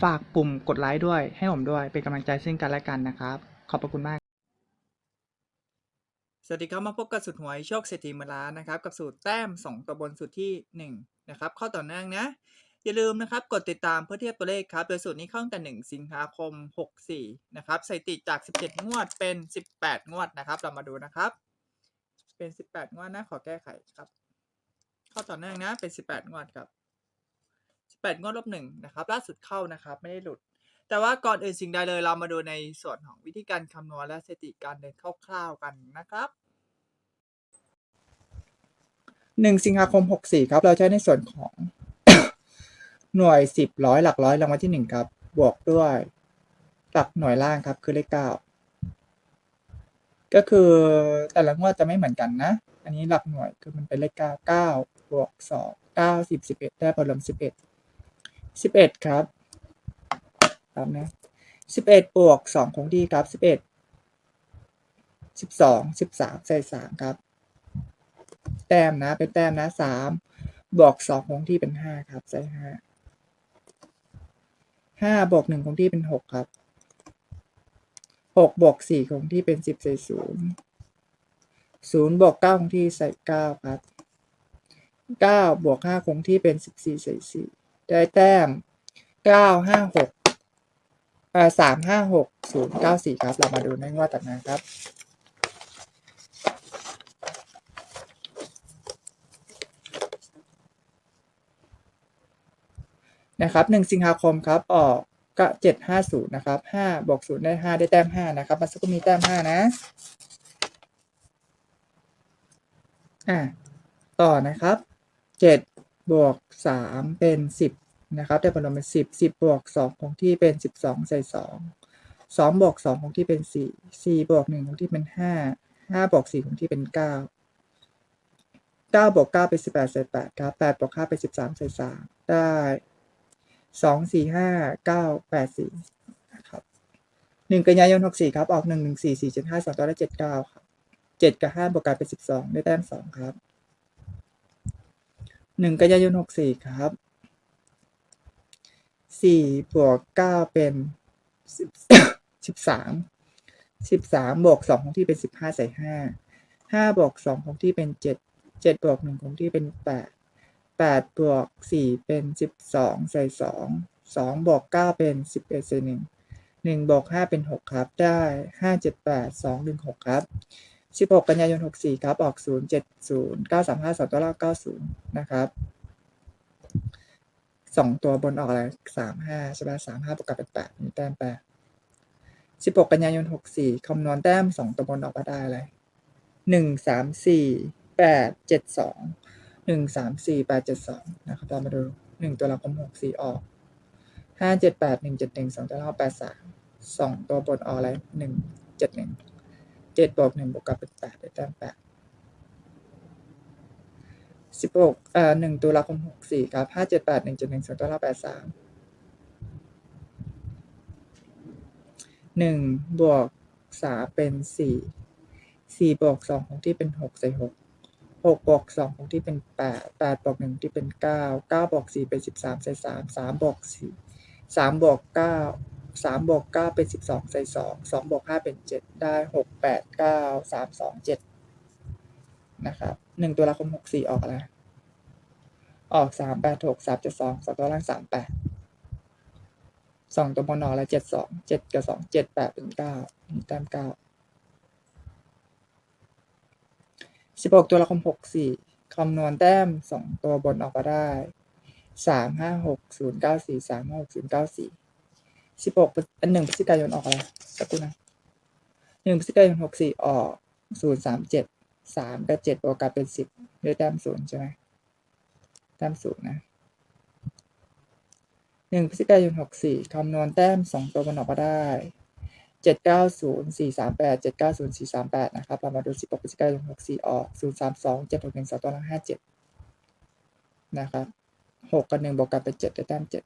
ฝากปุ่มกดไลค์ด้วย ให้ผมด้วย เป็นกำลังใจซึ่งกันและกันนะครับ ขอบพระคุณมาก สวัสดีครับมาพบกับสูตรหวยโชคเศรษฐีมือนล้านนะครับ กับสูตรแต้ม 2 ตัวบนสูตรที่ 1 นะครับเข้าต่อเนื่องนะ อย่าลืมนะครับ กดติดตามเพื่อเทียบตัวเลขครับ โดยสูตรนี้เข้าตั้งแต่ 1 สิงหาคม 64 นะครับสถิติจาก 17 งวดเป็น 18 งวดนะครับ เรามาดูนะครับ เป็น 18 งวดนะ ขอแก้ไขครับเข้าต่อเนื่องนะ เป็น 18 งวดครับ 18 งวดลบหนึ่งนะครับ ล่าสุดเข้านะครับ ไม่ได้หลุด แต่ว่าก่อนอื่นสิ่งใดเลยเรามาดูในส่วนของวิธีการคำนวณและสถิติการเดินคร่าวๆกันนะครับหนึ่งสิงหาคมหกสี่ครับ เราใช้ในส่วนของ หน่วยสิบร้อยหลักร้อยรางวัลที่หนึ่งครับ บวกด้วยหลักหน่วยล่างครับคือเลขเก้าก็คือแต่ละงวดจะไม่เหมือนกันนะ อันนี้หลักหน่วยคือมันเป็นเลขเก้าเก้าบวกสองเก้าสิบสิบเอ็ดได้ผลรวมสิบเอ็ด สิบเอ็ดครับครับนะสิบเอ็ดบวกสองคงที่ครับสิบเอ็ดสิบสองสิบสามใส่สามครับ แต้มนะ เป็นแต้มนะสามบวกสองคงที่เป็นห้าครับใส่ห้าห้าบวกหนึ่งคงที่เป็นหกครับหกบวกสี่คงที่เป็นสิบใส่ศูนย์ศูนย์บวกเก้าคงที่ใส่เก้าครับเก้าบวกห้าคงที่เป็นสิบสี่ใส่สี่ ได้แต้มเก้าห้าหกสามห้าหกศูนย์เก้าสี่ครับ เรามาดูในงวดต่างๆครับนะครับหนึ่งสิงหาคมครับ ออกก็เจ็ดห้าศูนย์นะครับห้าบวกศูนย์ได้ห้าได้แต้มห้านะครับมันก็มีแต้มห้านะ อ่าต่อนะครับเจ็ดบวกสามเป็นสิบ นะครับได้ผลรวมเป็นสิบสิบบวกสองคงที่เป็นสิบสองใส่สองสองบวกสองคงที่เป็นสี่สี่บวกหนึ่งคงที่เป็นห้าห้าบวกสี่คงที่เป็นเก้าเก้าบวกเก้าเป็นสิบแปดใส่แปดครับแปดบวกห้าเป็นสิบสามใส่สามได้สองสี่ห้าเก้าแปดสี่นะครับหนึ่งกันยายนหกสี่ครับออกหนึ่งหนึ่งสี่สี่เจ็ดห้าสองตัวได้เจ็ดเก้าครับเจ็ดกับห้าบวกกันเป็นสิบสองได้แต้มสองครับหนึ่งกันยายนหกสี่ครับ สี่บวกเก้าเป็นสิบสิบสามสิบสามบวกสองของที่เป็นสิบห้าใส่ห้าห้าบวกสองของที่เป็นเจ็ดเจ็ดบวกหนึ่งของที่เป็นแปดแปดบวกสี่เป็นสิบสองใส่สองสองบวกเก้าเป็นสิบเอ็ดใส่หนึ่งหนึ่งบวกห้าเป็นหกครับ ได้ห้าเจ็ดแปดสองหนึ่งหกครับสิบหกกันยายนหกสี่ครับ ออกศูนย์เจ็ดศูนย์เก้าสามห้าสองตัวล่างเก้าศูนย์นะครับ สองตัวบนออกอะไรสามห้าใช่ไหมสามห้าบวกกับเป็นแปดมีแต้มแปดสิบหกกันยายนหกสี่คำนวณแต้มสองตัวบนออกมาได้อะไรหนึ่งสามสี่แปดเจ็ดสองหนึ่งสามสี่แปดเจ็ดสองนะครับเรามาดูหนึ่งตัวละคมหกสี่ออกห้าเจ็ดแปดหนึ่งเจ็ดหนึ่งสองตัวละแปดสามสองตัวบนออกอะไรหนึ่งเจ็ดหนึ่งเจ็ดบวกหนึ่งบวกกับเป็นแปดได้แต้มแปด สิบหกเอ่อหนึ่งตัวละคมหกสี่ครับห้าเจ็ดแปดหนึ่งเจ็ดหนึ่งสองตัวละแปดสามหนึ่งบวกสามเป็นสี่สี่บวกสองของที่เป็นหกใส่หกหกบวกสองของที่เป็นแปดแปดบวกหนึ่งที่เป็นเก้าเก้าบวกสี่เป็นสิบสามใส่สามสามบวกสี่สามบวกเก้าสามบวกเก้าเป็นสิบสองใส่สองสองบวกห้าเป็นเจ็ดได้หกแปดเก้าสามสองเจ็ดนะครับหนึ่งตัวละคมหกสี่ออกอะไร ออกสามแปดหกสามเจ็ดสองสองตัวล่างสามแปดสองตัวบนออกอะเจ็ดสองเจ็ดกับสองเจ็ดแปดเป็นเก้าแต้มเก้าสิบหกตัวละครหกสี่คำนวณแต้มสองตัวบนออกมาได้สามห้าหกศูนย์เก้าสี่สามห้าหกศูนย์เก้าสี่สิบหกอันหนึ่งพฤศจิกายนออกอะไรสักครู่นะหนึ่งพฤศจิกายนหกสี่ออกศูนย์สามเจ็ดสามกับเจ็ดบวกกันเป็นสิบด้วยแต้มศูนย์ใช่ไหม แต้มศูนย์นะหนึ่งพฤศจิกายนหกสี่คำนวณแต้มสองตัวบนออกมาได้เจ็ดเก้าศูนย์สี่สามแปดเจ็ดเก้าศูนย์สี่สามแปดนะครับเรามาดูสิบหกพฤศจิกายนหกสี่ออกศูนย์สามสองเจ็ดหกหนึ่งสองตัวละห้าเจ็ดนะครับหกกับหนึ่งบวกกันเป็นเจ็ดได้แต้มเจ็ด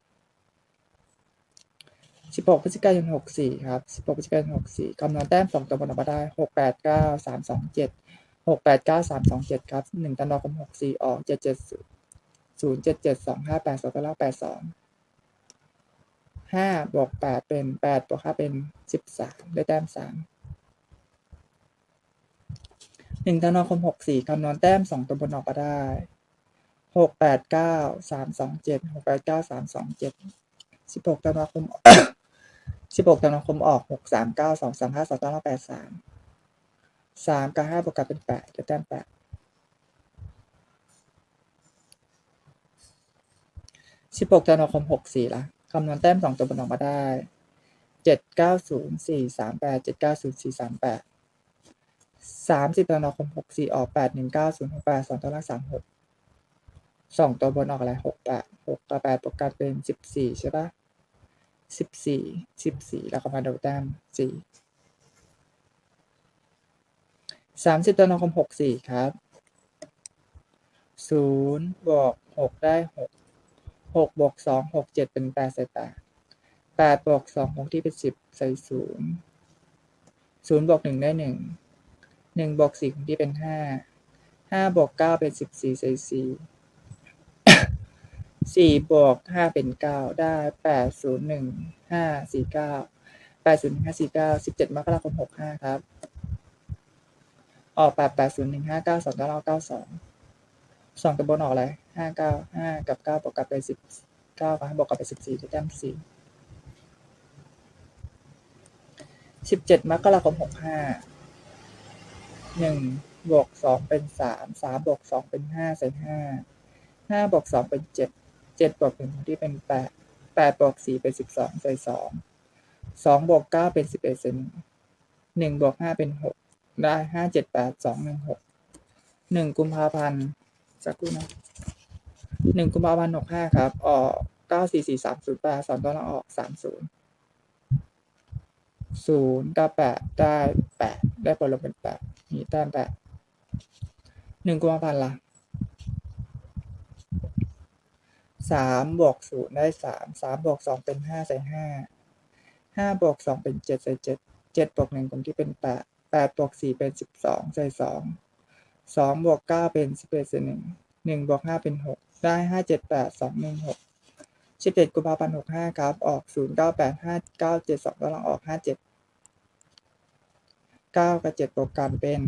สิบหกพฤศจิกายนหกสี่ครับสิบหกพฤศจิกายนหกสี่คำนวณแต้มสองตัวบนออกมาได้หกแปดเก้าสามสองเจ็ดหกแปดเก้าสามสองเจ็ดครับหนึ่งธันวาคมหกสี่ออกเจ็ดเจ็ด ศูนย์เจ็ดเจ็ดสองห้าแปดสองตัวละแปดสองห้าบวกแปดเป็นแปดบวกห้าเป็นสิบสามได้แต้มสามหนึ่งธันวาคมหกสี่คำนวณแต้มสองตัวบนออกมาได้หกแปดเก้าสามสองเจ็ดหกแปดเก้าสามสองเจ็ดสิบหกธันวาคมสิบหกธันวาคมออกหกสามเก้าสองสามห้าสองตัวละแปดสามสามกับห้าบวกกันเป็นแปดได้แต้มแปด สิบหกธันวาคมหกสี่ละคำนวณแต้มสองตัวบนออกมาได้เจ็ดเก้าศูนย์สี่สามแปดเจ็ดเก้าศูนย์สี่สามแปดสามสิบธันวาคมหกสี่ออกแปดหนึ่งเก้าศูนย์หกแปดสองตัวละสามหกสองตัวบนออกอะไรหกแปดหกกับแปดบวกกันเป็นสิบสี่ใช่ปะสิบสี่สิบสี่แล้วก็มาดูแต้มสี่สามสิบธันวาคมหกสี่ครับศูนย์บวกหกได้หก หกบวกสองหกเจ็ดเป็นแปดใส่แปดแปดบวกสองคงที่เป็นสิบใส่ศูนย์ศูนย์บวกหนึ่งได้หนึ่งหนึ่งบวกสี่คงที่เป็นห้าห้าบวกเก้าเป็นสิบสี่ใส่สี่สี่บวกห้าเป็นเก้าได้แปดศูนย์หนึ่งห้าสี่เก้าแปดศูนย์หนึ่งห้าสี่เก้าสิบเจ็ดมกราคมหกห้าครับ ออกแปดแปดศูนย์หนึ่งห้าเก้าสองเก้าเก้าสอง สองตัวบนออกอะไรห้าเก้าห้ากับเก้าบวกกันเป็นสิบเก้ากับห้าบวกกันเป็นสิบสี่ได้แต้มสี่สิบเจ็ดมกราคมหกห้าหนึ่งบวกสองเป็นสามสามบวกสองเป็นห้าใส่ห้าห้าบวกสองเป็นเจ็ดเจ็ดบวกหนึ่งที่เป็นแปดแปดบวกสี่เป็นสิบสองใส่สองสองบวกเก้าเป็นสิบเอ็ดใส่หนึ่งหนึ่งบวกห้าเป็นหกได้ห้าเจ็ดแปดสองหนึ่งหกหนึ่งกุมภาพันธ์ สักครู่นะหนึ่งกุมภาพันธ์หกห้าครับ ออกเก้าสี่สี่สามศูนย์แปดสองตัวละออกสามศูนย์ศูนย์กับแปดได้แปดได้ผลลงเป็นแปดมีแต้มแปดหนึ่งกุมภาพันธ์ละสามบวกศูนย์ได้สามสามบวกสองเป็นห้าใส่ห้าห้าบวกสองเป็นเจ็ดใส่เจ็ดเจ็ดบวกหนึ่งคงที่เป็นแปดแปดบวกสี่เป็นสิบสองใส่สอง สองบวกเก้าเป็นสิบเอ็ดใส่หนึ่งหนึ่งบวกห้าเป็นหกได้ห้าเจ็ดแปดสองหนึ่งหกสิบเอ็ดกุมภาพันธ์หกห้าครับ ออกศูนย์เก้าแปดห้าเก้าเจ็ดสองกำลังออกห้าเจ็ดเก้ากับเจ็ดบวกกันเป็น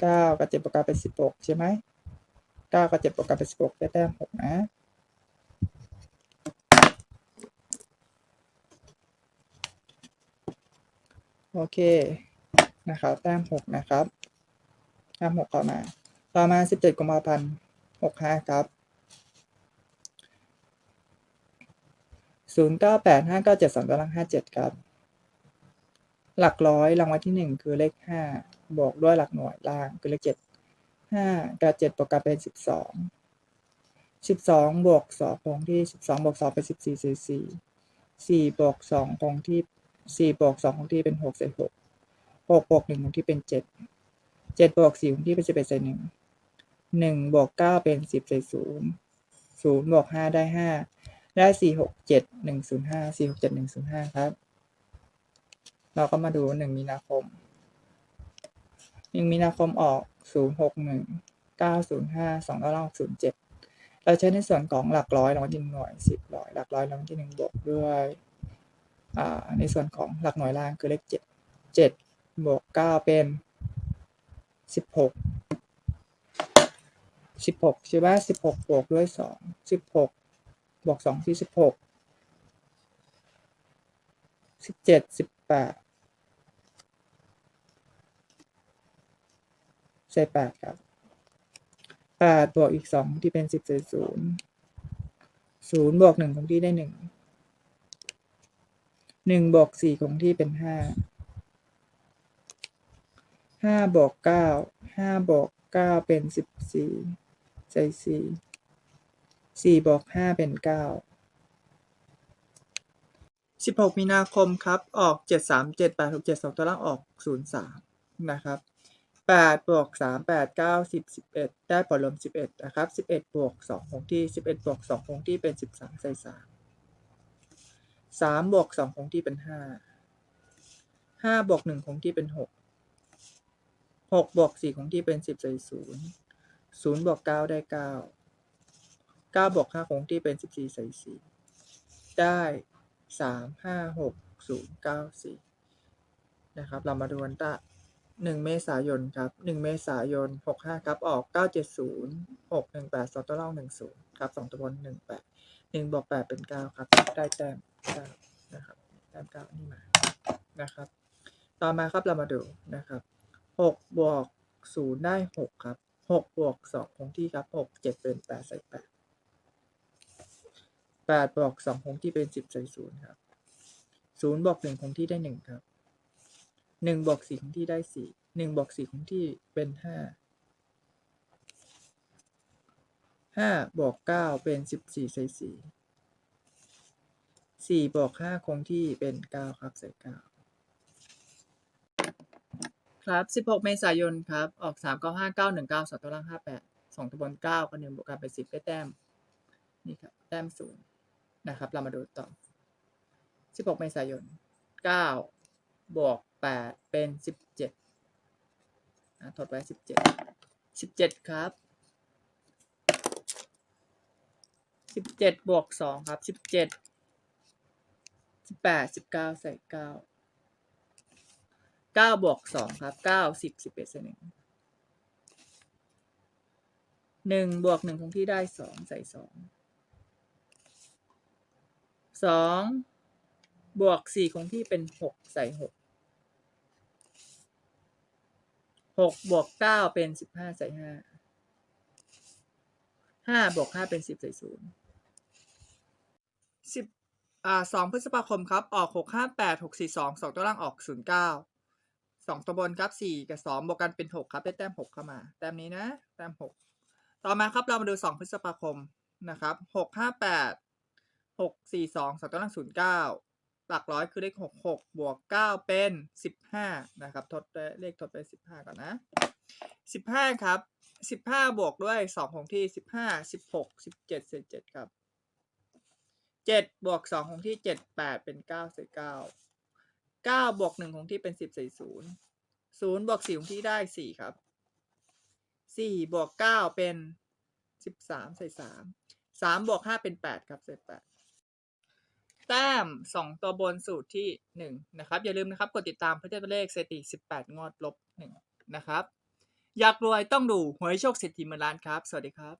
เก้ากับเจ็ดบวกกันเป็นสิบหกใช่ไหมเก้ากับเจ็ดบวกกันเป็นสิบหกได้แต้มหกนะโอเค นะครับ แต้มหกนะครับ แต้มหกเข้ามา ต่อมาสิบเจ็ดกุมภาพันธ์หกห้าครับศูนย์เก้าแปดห้าเก้าเจ็ดสองตารางห้าเจ็ดครับ หลักร้อยรางวัลที่หนึ่งคือเลขห้าบวกด้วยหลักหน่วยล่างคือเลขเจ็ดห้ากับเจ็ดบวกกันเป็นสิบสองสิบสองบวกสองคงที่สิบสองบวกสองเป็นสิบสี่สี่สี่สี่บวกสองคงที่สี่บวกสองคงที่เป็นหกใส่หกหกบวกหนึ่งคงที่เป็นเจ็ด เจ็ดบวกสี่คงที่เป็นสิบเอ็ดใส่หนึ่งหนึ่งบวกเก้าเป็นสิบใส่ศูนย์ศูนย์บวกห้าได้ห้าได้สี่หกเจ็ดหนึ่งศูนย์ห้าสี่หกเจ็ดหนึ่งศูนย์ห้าครับ เราก็มาดูหนึ่งมีนาคมหนึ่งมีนาคมออกศูนย์หกหนึ่งเก้าศูนย์ห้าสองแล้วศูนย์เจ็ดเราใช้ในส่วนของหลักร้อยรางวัลที่หน่วยสิบร้อยหลักร้อยรางวัลที่หนึ่งบวกด้วยอ่าในส่วนของหลักหน่วยล่างคือเลขเจ็ดเจ็ดบวกเก้าเป็น สิบหกสิบหกใช่ไหมสิบหกบวกด้วยสองสิบหกบวกสองที่สิบหกสิบเจ็ดสิบแปดส่แปดครับแปดบวกอีกสองที่เป็นสิบใส่ศูนย์ศูนย์บวกหนึ่งคงที่ได้หนึ่งหนึ่งบวกสี่คงที่เป็นห้า ห้าบวกเก้าห้าบวกเก้าเป็นสิบสี่ใส่สี่สี่บวกห้าเป็นเก้าสิบหกมีนาคมครับ ออกเจ็ดสามเจ็ดแปดหกเจ็ดสองตัวล่างออกศูนย์สามนะครับแปดบวกสามแปดเก้าสิบสิบเอ็ดได้ผลรวมสิบเอ็ดนะครับสิบเอ็ดบวกสองคงที่สิบเอ็ดบวกสองคงที่เป็นสิบสามใส่สามสามบวกสองคงที่เป็นห้าห้าบวกหนึ่งคงที่เป็นหก หกบวกสี่คงที่เป็นสิบใส่ศูนย์ศูนย์บวกเก้าได้เก้าเก้าบวกห้าคงที่เป็นสิบสี่ใส่สี่ได้สามห้าหกศูนย์เก้าสี่นะครับ เรามาดูกันตะหนึ่งเมษายนครับหนึ่งเมษายนหกห้าครับออกเก้าเจ็ดศูนย์หกหนึ่งแปดสองตัวเล่าหนึ่งศูนย์ครับสองตัวบนหนึ่งแปดหนึ่งบวกแปดเป็นเก้าครับ ได้แต้มเก้านะครับแต้มเก้านี่มานะครับ ต่อมาครับเรามาดูนะครับ หกบวกศูนย์ได้หกครับหกบวกสองคงที่ครับหกเจ็ดเป็นแปดใส่แปดแปดบวกสองคงที่เป็นสิบใส่ศูนย์ครับศูนย์บวกหนึ่งคงที่ได้หนึ่งครับหนึ่งบวกสี่คงที่ได้สี่หนึ่งบวกสี่คงที่เป็นห้าห้าบวกเก้าเป็นสิบสี่ใส่สี่สี่บวกห้าคงที่เป็นเก้าครับใส่เก้า ครับ 16 เมษายนครับ ออก 3 9 5 9 1 9 2ตัวล่าง 58 2ตัวบน9ก็1บวกกันเป็น10ได้แต้ม นี่ครับ แต้มศูนย์นะครับ เรามาดูต่อ 16 เมษายน 9 บวก 8 เป็น 17นะทดไว้ 17 17 ครับ 17 บวก 2 ครับ 17 18 19 ใส่ 9 เก้าบวกสองครับเก้าสิบสิบเอ็ดใส่หนึ่งหนึ่งบวกหนึ่งคงที่ได้สองใส่สองสองบวกสี่คงที่เป็นหกใส่หกหกบวกเก้าเป็นสิบห้าใส่ห้าห้าบวกห้าเป็นสิบใส่ศูนย์สิบอ่าสองพฤษภาคมครับ ออกหกห้าแปดหกสี่สองสองตัวล่างออกศูนย์เก้า สองตัวบนครับสี่กับสองบวกกันเป็นหกครับได้แต้มหกเข้ามา แต้มนี้นะ แต้มหกต่อมาครับเรามาดูสองพฤษภาคมนะครับหกห้าแปดหกสี่สองสองตัวล่างศูนย์เก้าหลักร้อยคือเลขหกหกบวกเก้าเป็นสิบห้านะครับทดเลขทดไปสิบห้าก่อนนะสิบห้าครับสิบห้าบวกด้วยสองของที่สิบห้าสิบหกสิบเจ็ดเศษเจ็ดครับเจ็ดบวกสองของที่เจ็ดแปดเป็นเก้าเศษเก้า เก้าบวกหนึ่งของที่เป็นสิบใส่ศูนย์ศูนย์บวกสี่ของที่ได้สี่ครับสี่บวกเก้าเป็นสิบสามใส่สามสามบวกห้าเป็นแปดครับใส่แปดแต้มสองตัวบนสูตรที่หนึ่งนะครับ อย่าลืมนะครับ กดติดตามเพื่อจะเป็นเลขสถิติสิบแปดงวดลบหนึ่งนะครับ อยากรวยต้องดูหวยโชคเศรษฐีเมือนล้านครับ สวัสดีครับ